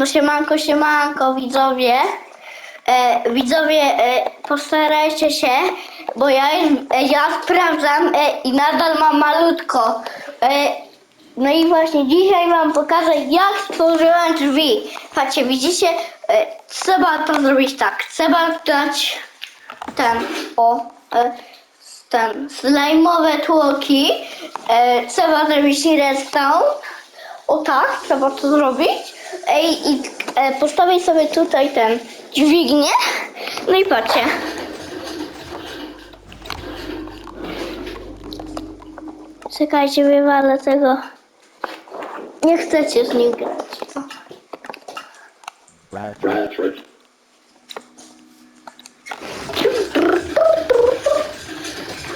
No siemanko, siemanko widzowie. E, widzowie, e, postarajcie się, bo ja, e, ja sprawdzam e, i nadal mam malutko. E, no i właśnie dzisiaj wam pokażę jak stworzyłem drzwi. Patrzcie, widzicie? E, trzeba to zrobić tak. Trzeba dać ten, o, e, ten, slajmowe tłoki. E, trzeba zrobić redstone. O tak, trzeba to zrobić. Ej, i e, postawię sobie tutaj ten dźwignię. No i patrzcie. Czekajcie, wywalę tego. Nie chcecie z nim grać.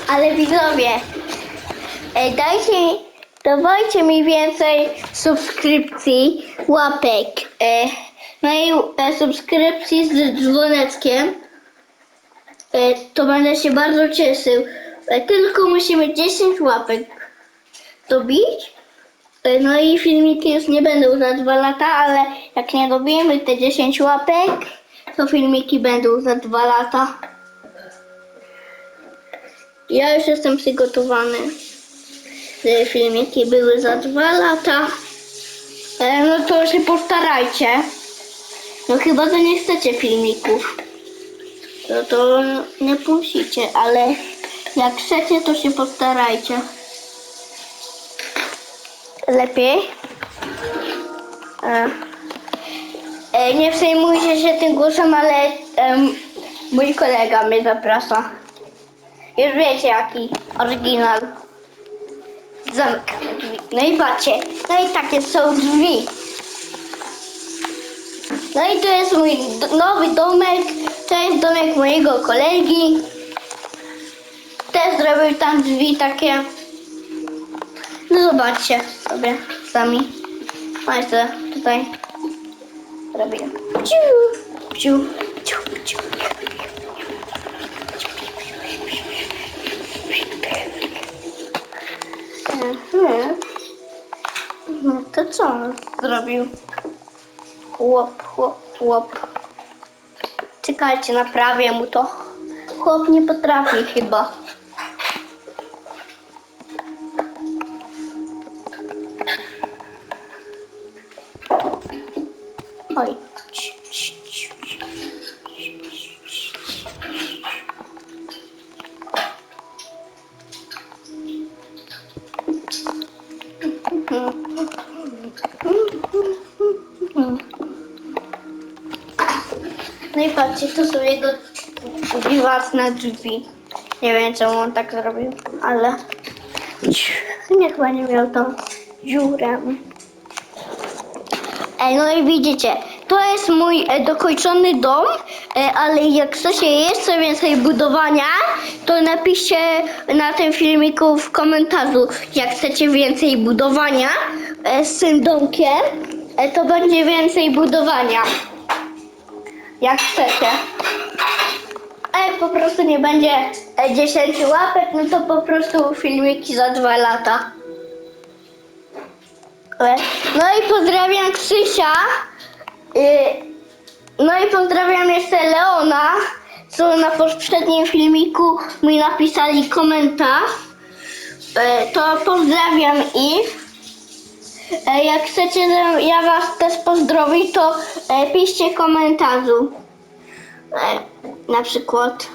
Ale widzowie, e, dawajcie mi więcej subskrypcji, łapek. E, no i e, subskrypcji z dzwoneczkiem. E, to będę się bardzo cieszył. E, tylko musimy 10 łapek dobić. E, no i filmiki już nie będą za 2 lata, ale jak nie dobijemy te 10 łapek, to filmiki będą za 2 lata. Ja już jestem przygotowany. Te filmiki były za dwa lata. E, No to się postarajcie. No chyba, że nie chcecie filmików. No to nie musicie, ale jak chcecie, to się postarajcie. Lepiej. E, nie przejmujcie się tym głosem, ale mój kolega mnie zaprasza. Już wiecie jaki oryginał. Zamykamy drzwi. No i patrzcie, no i takie są drzwi. No i to jest mój nowy domek. To jest domek mojego kolegi. Też zrobił tam drzwi takie. No zobaczcie sobie sami. Jeszcze tutaj robię. Ciu, ciu, ciu, ciu. Mhm. No to co on zrobił? Chłop, chłop, chłop. Czekajcie, naprawię mu to. Chłop nie potrafi chyba. Oj. No i patrzcie, to są jego prywatne drzwi. Nie wiem, czemu on tak zrobił, ale nie chyba nie miał tą dziurę. Ej, no i widzicie, to jest mój e, dokończony dom, e, ale jak chcecie jeszcze więcej budowania, to napiszcie na tym filmiku w komentarzu, jak chcecie więcej budowania e, z tym domkiem, e, to będzie więcej budowania. Jak chcecie. A jak po prostu nie będzie e, 10 łapek, no to po prostu filmiki za 2 lata. E, No i pozdrawiam Krzysia. No i pozdrawiam jeszcze Leona, co na poprzednim filmiku mi napisali komentarz. E, To pozdrawiam ich. E, Jak chcecie, ja was też pozdrowić, to e, piszcie komentarzu. E, Na przykład,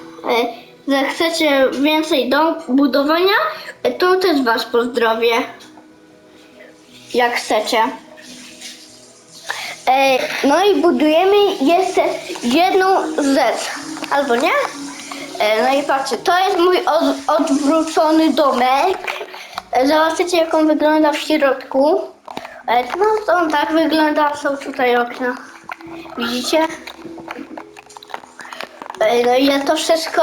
że chcecie więcej dom budowania, to też was pozdrowię. Jak chcecie. No i budujemy jeszcze jedną rzecz. Albo nie? No i patrzcie, to jest mój od, odwrócony domek. Zobaczycie jak on wygląda w środku. No to on tak wygląda, są tutaj okna. Widzicie? No i ja to wszystko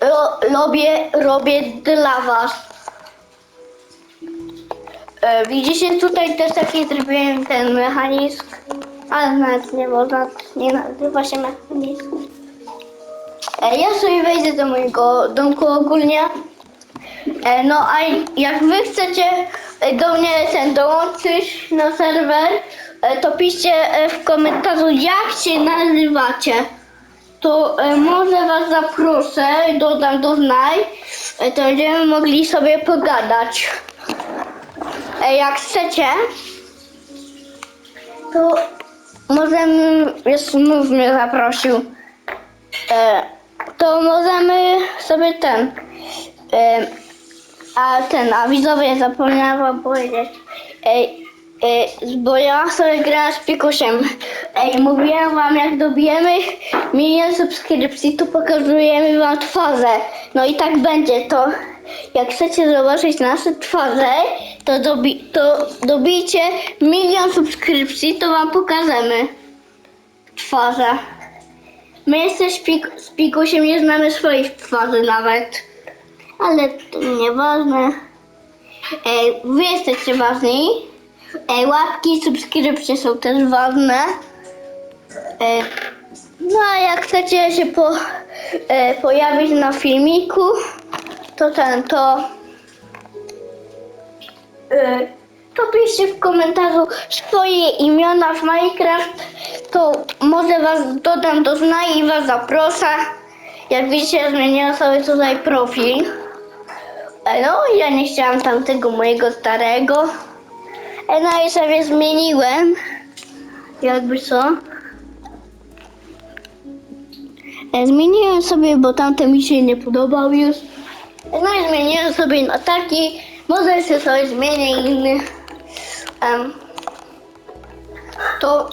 ro, robię, robię dla was. E, Widzicie tutaj też taki zrobiłem ten mechanizm, ale nawet nie można, nie nazywa się mechanizm. E, Ja sobie wejdę do mojego domku ogólnie. E, No a jak wy chcecie do mnie ten dołączyć na serwer, e, to piszcie e, w komentarzu, jak się nazywacie. To e, może was zaproszę, dodam do znaj, e, to będziemy mogli sobie pogadać. E, jak chcecie, to możemy, jeszcze mów mnie zaprosił, e, to możemy sobie ten, e, a ten, a widzowie zapomniałam wam powiedzieć, ej, ej, bo ja sobie grałem z Pikusiem, ej, mówiłem wam jak dobijemy milion subskrypcji, to pokazujemy wam twarze, no i tak będzie, to jak chcecie zobaczyć nasze twarze, to, dobi, to dobijcie milion subskrypcji, to wam pokażemy twarze. My pik, z Pikusiem nie znamy swoich twarzy nawet. Ale to nieważne. Wy jesteście ważni. Ej, łapki, subskrypcje są też ważne. No a jak chcecie się po, e, pojawić na filmiku, to ten, to e, to piszcie w komentarzu swoje imiona w Minecraft, to może was dodam do zna i was zaproszę. Jak widzicie, zmieniłam sobie tutaj profil. No, ja nie chciałam tamtego mojego starego. No i sobie zmieniłem. Jakby co. E, Zmieniłem sobie, bo tamten mi się nie podobał już. No i zmieniłem sobie na taki. Może jeszcze sobie zmienię inny. Em, to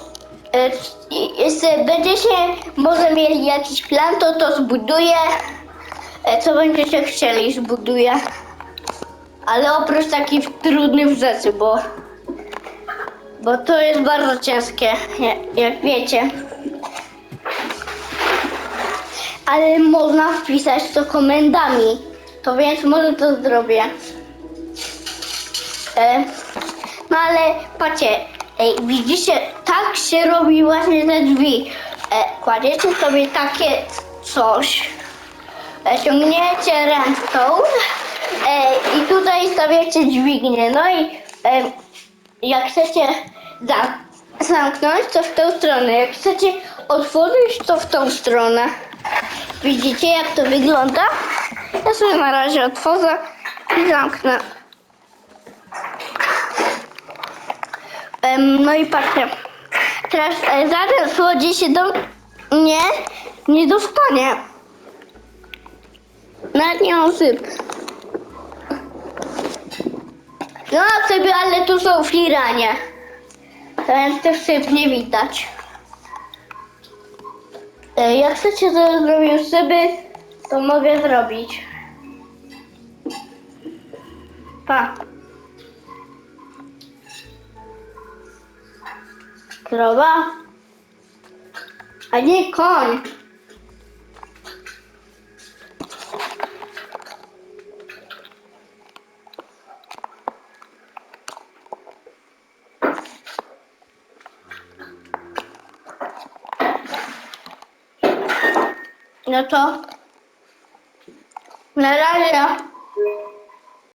e, i- jeszcze będziecie może mieli jakiś plan, to to zbuduję. E, co będziecie chcieli, zbuduję. Ale oprócz takich trudnych rzeczy, bo, bo to jest bardzo ciężkie, jak, wiecie. Ale można wpisać to komendami, to więc może to zrobię. E, no ale patrzcie, widzicie, tak się robi właśnie te drzwi. E, kładziecie sobie takie coś, e, ciągniecie ręką i tutaj stawiacie dźwignię. No i e, jak chcecie za, zamknąć, to w tą stronę. Jak chcecie otworzyć, to w tą stronę. Widzicie, jak to wygląda? Ja sobie na razie otworzę i zamknę. No i patrzcie. Teraz e, żaden słodzi się do mnie nie dostanie. Nawet nie mam syp. No sobie, ale tu są firanie. To więc tych syp nie widać. E, Jak chcecie, że zrobię szyby, to mogę zrobić. Pa. Krowa? A nie koń. No to na razie.